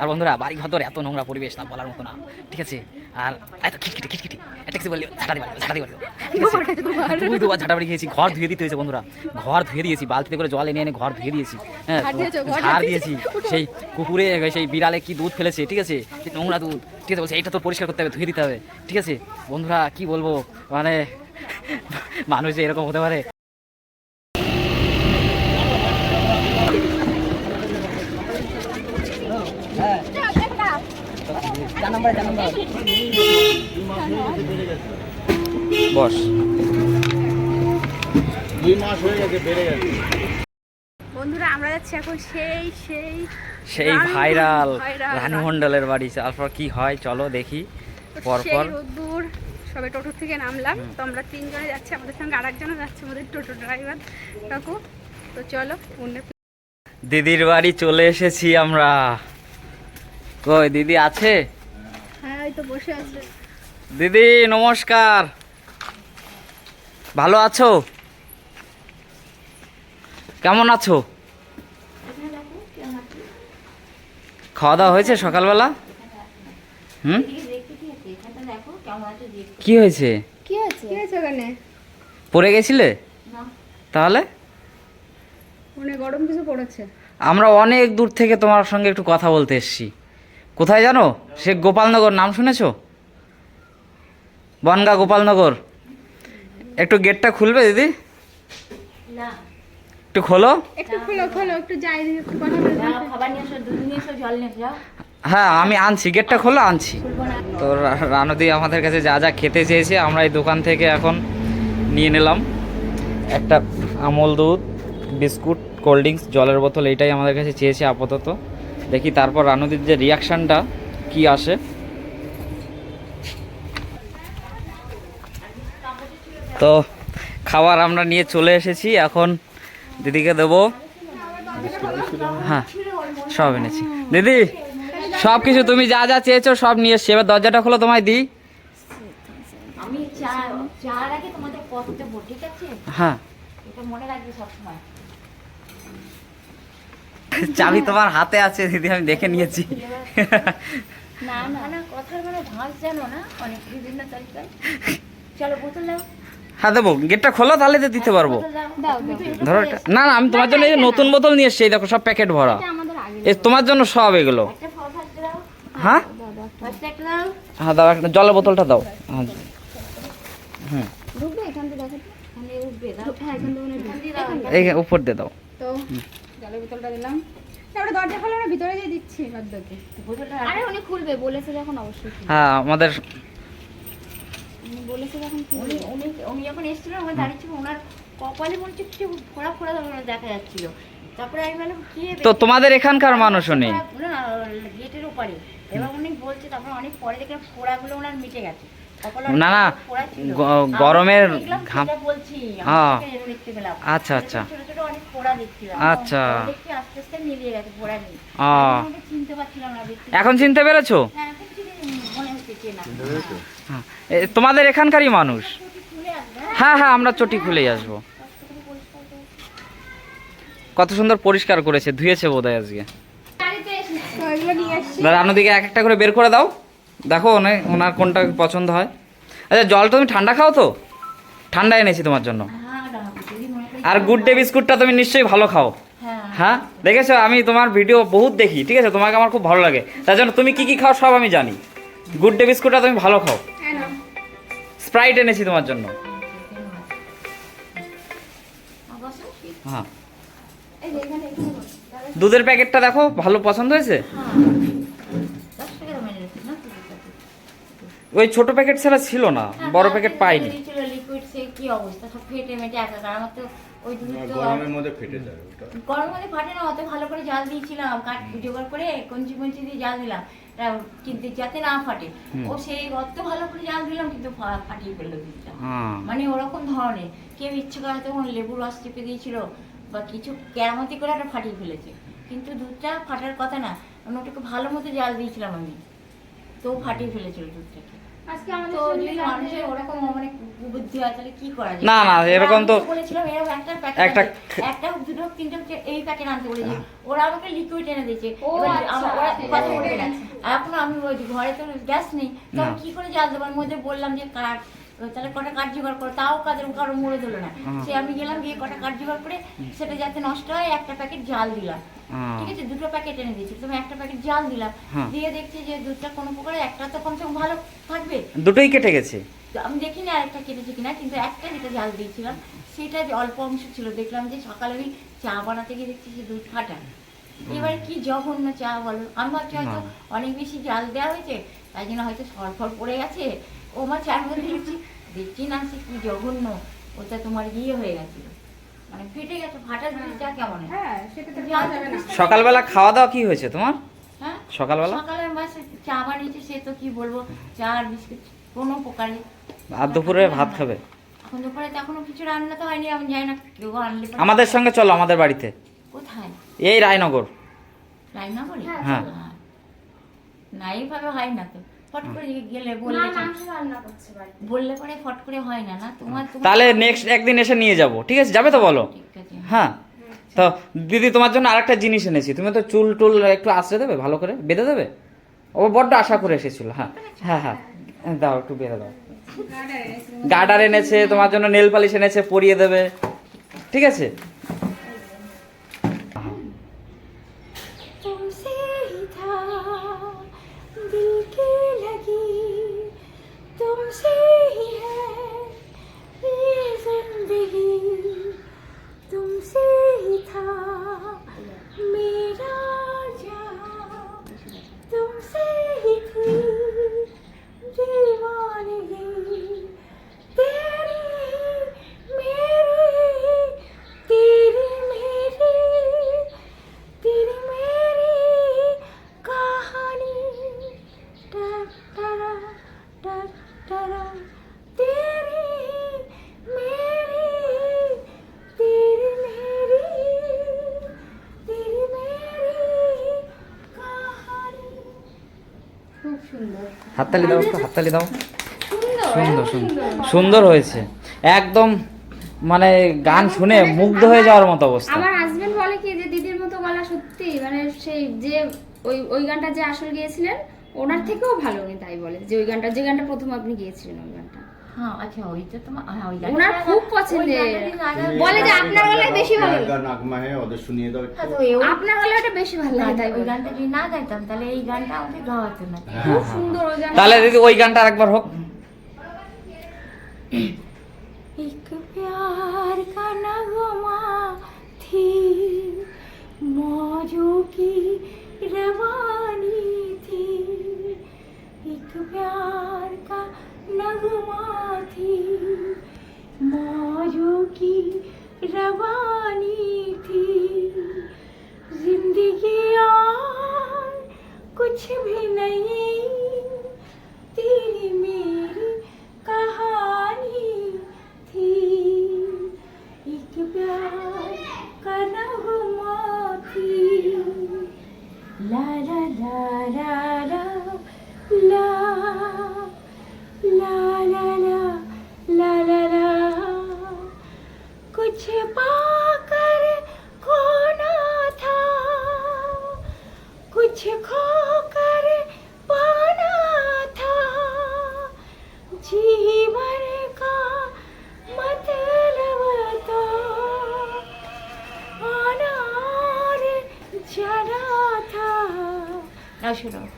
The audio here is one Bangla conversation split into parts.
আর বন্ধুরা বাড়ি ঘর এত নোংরা পরিবেশ না বলার মতো না। ঠিক আছে? আর এত খিটখিটি খিটখিটি এটা কিছু বললি দুই দুবার খেয়েছি ঘর ধুয়ে দিতে হয়েছে বন্ধুরা। ঘর ধুয়ে দিয়েছি বালতিতে করে জল এনে এনে ঘর ধুয়ে দিয়েছি। হ্যাঁ ঝাড় দিয়েছ, সেই কুকুরে সেই বিড়ালে কি দুধ ফেলেছে ঠিক আছে? নোংরা দুধ। ঠিক আছে বলছে এইটা তো পরিষ্কার করতে হবে ধুয়ে দিতে হবে। ঠিক আছে? বন্ধুরা কি বলব? মানে মানুষ যে এরকম হতে পারে। বস। দুই মাস হয়ে গেছে বেড়ে গেছে। বন্ধুরা আমরা যাচ্ছি এখন সেই সেই সেই ভাইরাল ভাইরাল রানু মণ্ডলের বাড়ি। তারপর কি হয় চলো দেখি পরপর। রোদ্দুর সবে টোটো থেকে নামলাম। তো আমরা তিনজনে যাচ্ছি আমাদের সঙ্গে আরেকজনও যাচ্ছে আমাদের টোটো ড্রাইভার কাকু। তো চলো দিদির বাড়ি চলে এসেছি আমরা। কই দিদি আছে? বসে আছে। দিদি নমস্কার। ভালো আছো? কেমন আছো? খাওয়া দাওয়া হয়েছে সকালবেলা? হুম? কি হয়েছে? পড়ে গেছিলে? তাহলে? গরম কিছু পড়েছে। আমরা অনেক দূর থেকে তোমার সঙ্গে একটু কথা বলতে এসেছি। কোথায় জানো? সে গোপালনগর নাম শুনেছো? বনগা গোপালনগর। একটু গেটটা খুলবে দিদি? একটু খোলো। একটু খোলো খোলো একটু যাই দিদি, একটু কথা বলে যাও খাবার নিয়ে এসো দুধ নিয়ে এসো জল নিয়ে এসো, যাও। হ্যাঁ আমি আনছি গেটটা খোলো আনছি। তো রানুদি আমাদের কাছে যা যা খেতে চেয়েছে আমরা এই দোকান থেকে এখন নিয়ে নিলাম। একটা আমল দুধ বিস্কুট কোল্ড ড্রিঙ্কস জলের বোতল এইটাই আমাদের কাছে চেয়েছে আপাতত। দেখি তারপর রানুদির যে রিয়াকশানটা কি আসে? তো খাবার আমরা নিয়ে চলে এসেছি এখন দিদিকে দেবো। হ্যাঁ সব এনেছি। দিদি সব কিছু তুমি যা যা চেয়েছো সব নিয়ে এসছি। এবার দরজাটা খোলো তোমায় দিই। হ্যাঁ এটা মনে রাখবে সবসময় চাবি তোমার হাতে আছে দিদি আমি দেখে নিয়েছি। না না না কথার মানে ভাঁজ জানো না অনেক বিভিন্ন তরিকায় চলো বোতল দাও। হ্যাঁ দেবো। গেটটা খোলো তাহলে তো দিতে পারব। এটা ধরো না না আমি তোমার জন্য এই যে নতুন বোতল নিয়ে এসছি এই দেখো সব প্যাকেট ভরা। এ তোমার জন্য সব এগুলো। হ্যাঁ? হ্যাঁ দাও একটা জলের বোতলটা দাও। হ্যাঁ হুম। হ্যাঁ হয় এই উপর দিয়ে দাও। তো? জলের বোতলটা দিলাম। তারপরে দরজা খোলা আমরা ভিতরে গিয়ে দিচ্ছি বাদ্যকে বোতলটা আরে উনি খুলবে বলেছে যখন অবশ্যই হ্যাঁ আমাদের উনি বলেছে যখন উনি উনি উনি যখন এসেছিলেন ওখানে দাঁড়িয়ে ছিল ওনার কপালে মনে হচ্ছে কিছু ফোড়া ফোড়া ধরনের দেখা যাচ্ছিল। তারপরে আমি বললাম কি তো তোমাদের এখানকার মানুষ নেই না না, গেটের ওপারে। এবার উনি বলছে তারপরে অনেক পরে দেখলাম ফোড়াগুলো ওনার মিটে গেছে। না, না, গ- গরমের ঘাম- সেটা বলছি আমি হ্যাঁ। আচ্ছা, আচ্ছা। আচ্ছা। এখন চিনতে পেরেছ? হ্যাঁ হ্যাঁ। তোমাদের এখানকারই মানুষ? হ্যাঁ? হ্যাঁ আমরা চটি খুলেই আসব। কত সুন্দর পরিষ্কার করেছে ধুয়েছে বোধহয় আজকে। তো এগুলো দাদা রানুদিকে এক একটা করে বের করে দাও। দেখো ওনে ওনার কোনটা পছন্দ হয়। আচ্ছা জল তুমি ঠান্ডা খাও তো? ঠান্ডা এনেছি তোমার জন্য। হ্যাঁ আর গুড ডে বিস্কুটটা তুমি নিশ্চয়ই ভালো খাও। হ্যাঁ। হ্যাঁ? দেখেছ? আমি তোমার ভিডিও বহুত দেখি ঠিক আছে? তোমাকে আমার খুব ভালো লাগে। তার জন্য তুমি কি কি খাও সব আমি জানি। গুড ডে বিস্কুটটা তুমি ভালো খাও। হ্যাঁ স্প্রাইট এনেছি তোমার জন্য। হ্যাঁ। দুধের প্যাকেটটা দেখো ভালো পছন্দ হয়েছে হ্যাঁ দশ টাকা দামের এনেছি না ওই ছোট প্যাকেট ছাড়া ছিল না বড় প্যাকেট পাইনি। ছিল লিকুইড সে কি অবস্থা সব ফেটে মেটে একাকার আমার তো ওই দুধ তো গরমের মধ্যে ফেটে যায় ওটা। গরম মধ্যে ফাটে না অত ভালো করে জাল দিয়েছিলাম জোগাড় করে কঞ্চি কঞ্চি দিয়ে জাল দিলাম কিন্তু যাতে না ফাটে। ও সেই অত ভালো করে জাল দিলাম কিন্তু ফাটিয়ে ফেলল দুধটা হ্যাঁ। মানে ওরকম ধরনের কেউ ইচ্ছে করে তখন লেবু রস চেপে দিয়েছিল বা কিছু কেরামতি করে একটা ফাটিয়ে ফেলেছে। কিন্তু দুধটা ফাটার কথা না আমি ওটাকে ভালো মতো জাল দিয়েছিলাম আমি তো ফাটিয়ে ফেলেছিল দুধটাকে। তো যদি মানুষের ওরকম মানে বুদ্ধি হয় তাহলে কি করা যায়? না, না, এরকম তো- বলেছিলাম এরকম একটা প্যাকেট একটা- একটা দুটো তিনটে এই প্যাকেট আনতে বলেছি। ওরা আমাকে লিকুইড এনে দিয়েছে। আচ্ছা, ওরা কথা আছে। বলে বলছি ঘরে তো গ্যাস নেই। তো আমি কি করে জাল দেবো আমি মধ্যে বললাম যে কাঠ তাহলে কটা কাঠ জোগাড় করো? তাও কাদের কারও মরে দিল না। সে আমি গেলাম গিয়ে কটা কাঠ জোগাড় করে সেটা যাতে নষ্ট হয় একটা প্যাকেট জাল দিলাম। ঠিক আছে? দুটো প্যাকেট এনে দিয়েছি। তুমি একটা প্যাকেট জাল দিলাম। দিয়ে দেখছি যে দুধটা কোনো প্রকারে একটা তো কমসে কম ভালো থাকবে। দুটোই কেটে গেছে? আমি দেখিনি আরেকটা কেটেছে কিনা কিন্তু একটা যেটা জাল দিয়েছিলাম সেটা অল্প অংশ ছিল। দেখলাম যে সকালে আমি চা বানাতে গিয়ে দেখছি যে দুধ ফাটা। এবারে কি জঘন্য চা বলো। আমি ভাবছি হয়তো অনেক বেশি জাল দেওয়া হয়েছে তাই জন্য হয়তো সরফর পড়ে গেছে। ও আমার চার মধ্যে দেখছি দেখছি না সে কি জঘন্য। ওটা তোমার ইয়ে হয়ে গেছিল। মানে ফেটে গেছে ফাটা জিনিস চা কেমন হয়? হ্যাঁ সেটা তো খাওয়া যাবে না। সকালবেলা খাওয়া দাওয়া কি হয়েছে তোমার? হ্যাঁ? সকালবেলা? সকালে মাস চা বানিয়েছে সে তো কি বলব চা আর বিস্কুট কোনো প্রকারে আর দুপুরে ভাত খাবে? এখন দুপুরে তো এখনও কিছু রান্না তো হয়নি আমি জানি না কেউ আনলে আমাদের সঙ্গে চলো আমাদের বাড়িতে। কোথায়? এই রায়নগর। রান্নাঘরে হ্যাঁ। না এইভাবে হয় না তো। ফট করে গেলে বললে মাংস রান্না করছে বাড়িতে। বললে পরে ফট করে হয় না না? তোমার তোমার- তাহলে নেক্সট একদিন এসে নিয়ে যাব ঠিক আছে? যাবে তো বলো? হ্যাঁ। তো দিদি তোমার জন্য আরেকটা জিনিস এনেছি। তুমি তো চুল টুল একটু আশ্রয় দেবে ভালো করে? বেঁধে দেবে? ও বড্ড আশা করে এসেছিল হ্যাঁ। হ্যাঁ হ্যাঁ। দাও একটু বেঁধে দাও। গার্ডার এনেছে তোমার জন্য নেল পালিশ এনেছে পরিয়ে দেবে। ঠিক আছে? হাততালি দাও একটু হাততালি দাও। সুন্দর সুন্দর সুন্দর। সুন্দর। হয়েছে। একদম মানে গান শুনে মুগ্ধ হয়ে যাওয়ার মতো অবস্থা। আমার হাজবেন্ড বলে কি যে দিদির মতো গলা সত্যি মানে সেই যে ওই ওই গানটা যে আসল গিয়েছিলেন ওনার থেকেও ভালো উনি তাই বলে যে ওই গানটা যে গানটা প্রথম আপনি গিয়েছিলেন ওই গানটা। হ্যাঁ আচ্ছা ওইটা তোমার হ্যাঁ ওই ওনার খুব পছন্দের বলে যে আপনার গলায় বেশি ভালো লাগে। গান নাগমা হ্যাঁ ওদের শুনিয়ে দাও একটু। আপনার গলাটা বেশি ভালো লাগে তাই ওই বলে। গানটা যদি না গাইতাম তাহলে এই গানটা আমাকে গাওয়াতো না খুব সুন্দর ওই গানটা তাহলে দিদি ওই গানটা আরেকবার হোক एक प्यार का नगमा थी मौजों की रवानी थी एक प्यार का नगमा थी मौजों की रवानी थी। ज़िंदगी और मुझे पाकर खोना था कुछ खोकर पाना था जीवन का मतलब तो आना और था ना शुरू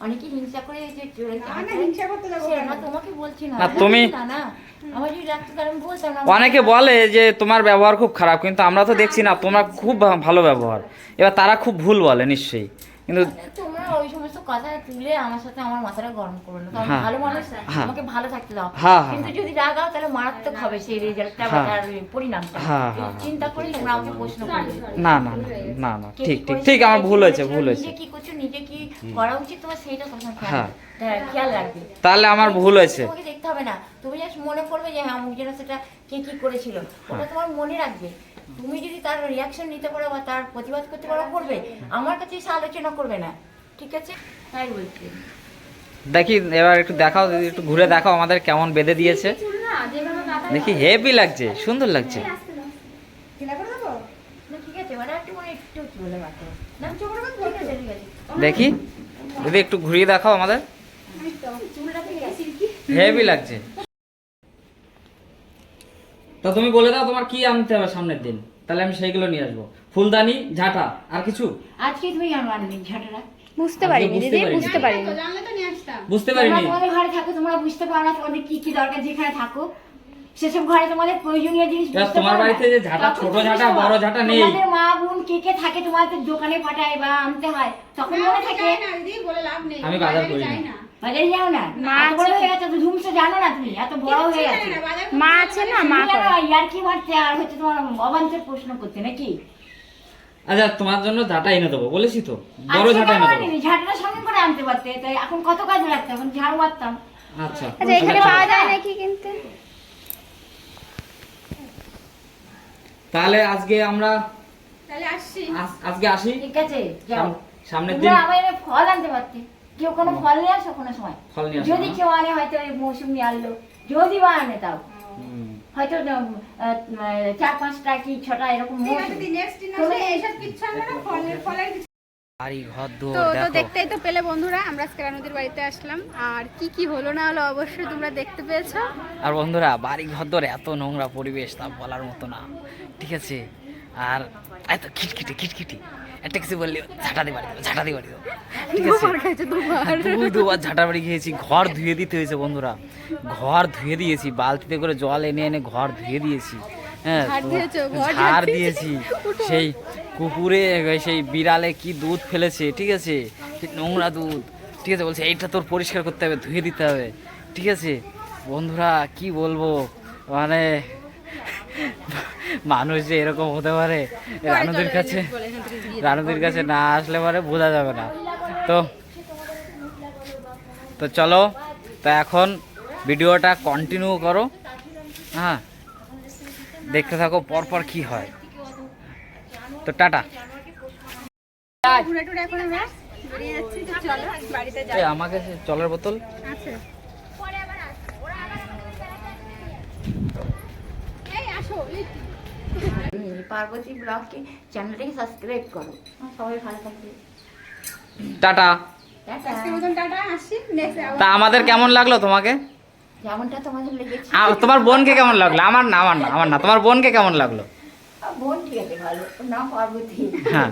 অনেকে হিংসা করে যে চলে না, না, হিংসা করতে যাব সে, কেন? না, তোমাকে বলছি না। না, তুমি- অনেকে বলে যে তোমার ব্যবহার খুব খারাপ কিন্তু আমরা তো দেখছি না তোমার খুব ভালো ব্যবহার। এবার তারা খুব ভুল বলে নিশ্চয়ই। কিন্তু তোমরা ওই সমস্ত কথা তুলে আমার সাথে আমার মাথাটা গরম করো না হ্যাঁ। ভালো মানুষ হ্যাঁ। আমাকে ভালো থাকতে দাও। হ্যাঁ, হ্যাঁ, কিন্তু যদি রাগাও তাহলে মারাত্মক হবে সেই রেজাল্টটা বা হ্যাঁ। তার পরিণামটা। হ্যাঁ, হ্যাঁ, চিন্তা করে তোমরা আমাকে প্রশ্ন করবে। না না না না না। ঠিক ঠিক ঠিক আমার ভুল হয়েছে ভুল হয়েছে। কি করছ নিজে কি করা উচিত তোমার সেইটা খেয়াল হ্যাঁ। হ্যাঁ, রাখবে। তাহলে আমার ভুল হয়েছে। তোমাকে দেখতে হবে না। তুমি জাস্ট মনে করবে যে হ্যাঁ যেন সেটা কে কি করেছিল। ওটা তোমার মনে রাখবে। তুমি যদি তার রিয়াকশন নিতে পারো বা তার প্রতিবাদ করতে পারো করবে। আমার কাছে এসে আলোচনা করবে না। ঠিক আছে? তাই বলছি দেখি এবার একটু দেখাও দিদি একটু ঘুরে দেখাও আমাদের কেমন বেঁধে দিয়েছে। দেখি হেভি লাগছে সুন্দর লাগছে। না ঠিক আছে মানে মানে দেখি দিদি একটু ঘুরিয়ে দেখাও আমাদের। হেভি লাগছে। তা তুমি বলে দাও তোমার কি আনতে হবে সামনের দিন। তাহলে আমি সেইগুলো নিয়ে আসব। ফুলদানি ঝাঁটা আর কিছু? আজকে তুমি আনবি ঝাঁটারা বুঝতে পারিনি বুঝতে দিদি পারিনি। বুঝতে পারিনি। বুঝতে তোমরা পারিনি। তোমাদের ঘরে থাকো তোমরা বুঝতে পারো না তোমাদের কি কি দরকার যেখানে থাকো। সেসব ঘরে তোমাদের প্রয়োজনীয় জিনিস বুঝতে তোমার বাড়িতে যে ঝাঁটা, ছোট ঝাঁটা, বড় ঝাঁটা নেই। তোমাদের মা বোন কে কে থাকে তোমাদের দোকানে পাঠায় বা আনতে হয় তখন মনে থাকে আমি বাজার করি না। বাজারে যাও না। মা বড়। হয়ে গেছে তো জানো না তুমি এত বড় হয়ে গেছে। মা আছে না মা ইয়ার কি মারতে আর হচ্ছে তোমার অবাঞ্চের প্রশ্ন করতে নাকি? আচ্ছা তোমার জন্য ঝাঁটা এনে দেবো বলেছি তো? বড় ঝাঁটা এনে দেবো? ঝাঁটাটা সঙ্গে করে আনতে পারতে তাই এখন কত কাজে লাগতো এখন ঝাড়ু মারতাম। আচ্ছা আচ্ছা এখানে পাওয়া যায় নাকি কিনতে? তাহলে আজকে আমরা আজ- আজকে আসি? ঠিক আছে যাও। সাম- সামনের দিন। আবার এনে ফল আনতে পারতে। কেউ কোনো ফল নিয়ে আসো কোনো সময়? ফল নিয়ে আসব যদি কেউ আনে হয়তো এই মৌসুমি আনলো। যদি বা আনে তাও। হুম। হয়তো চার পাঁচটা কি ছটা এরকম বাড়ি ঘর তো তো দেখতেই তো পেলে বন্ধুরা আমরা আজকে নদীর বাড়িতে আসলাম। আর কি কি হলো না হলো অবশ্যই তোমরা দেখতে পেয়েছ। আর বন্ধুরা বাড়ি ঘর দর এত নোংরা পরিবেশ তা বলার মতো না। ঠিক আছে? আর এত খিটখিটি খিটখিটি। একটা কিছু বললে ঝাঁটা দিয়ে বাড়ি দেবো ঝাঁটা দিয়ে বাড়ি দেবো ঠিক আছে। দুবার দুবার দুই ঝাঁটা বাড়ি খেয়েছি ঘর ধুয়ে দিতে হয়েছে বন্ধুরা। ঘর ধুয়ে দিয়েছি বালতিতে করে জল এনে এনে ঘর ধুয়ে দিয়েছি। হ্যাঁ ঝাড় দিয়েছি সেই কুকুরে সেই বিড়ালে কি দুধ ফেলেছে ঠিক আছে? নোংরা দুধ ঠিক আছে? বলছে এইটা তোর পরিষ্কার করতে হবে ধুয়ে দিতে হবে। ঠিক আছে? বন্ধুরা কি বলব? মানে মানুষ যে এরকম হতে পারে রানুদের কাছে রানুদের কাছে না আসলে পরে বোঝা যাবে না। তো তো চলো, তা এখন ভিডিওটা কন্টিনিউ করো। হ্যাঁ দেখতে থাকো, পরপর কি হয়। তো টাটা। আমাকে সে জলের বোতল। পার্বতী ব্লগকে চ্যানেলটাকে সাবস্ক্রাইব করো। সবাই ভালো থাকবে। টাটা। তা আমাদের কেমন লাগল তোমাকে? তোমার বোন কে তোমার বোনকে কেমন লাগল? আমার না আমার না আমার না। তোমার বোনকে কেমন লাগল? বোন ঠিক আছে ভালো। ওর পার্বতী। হ্যাঁ।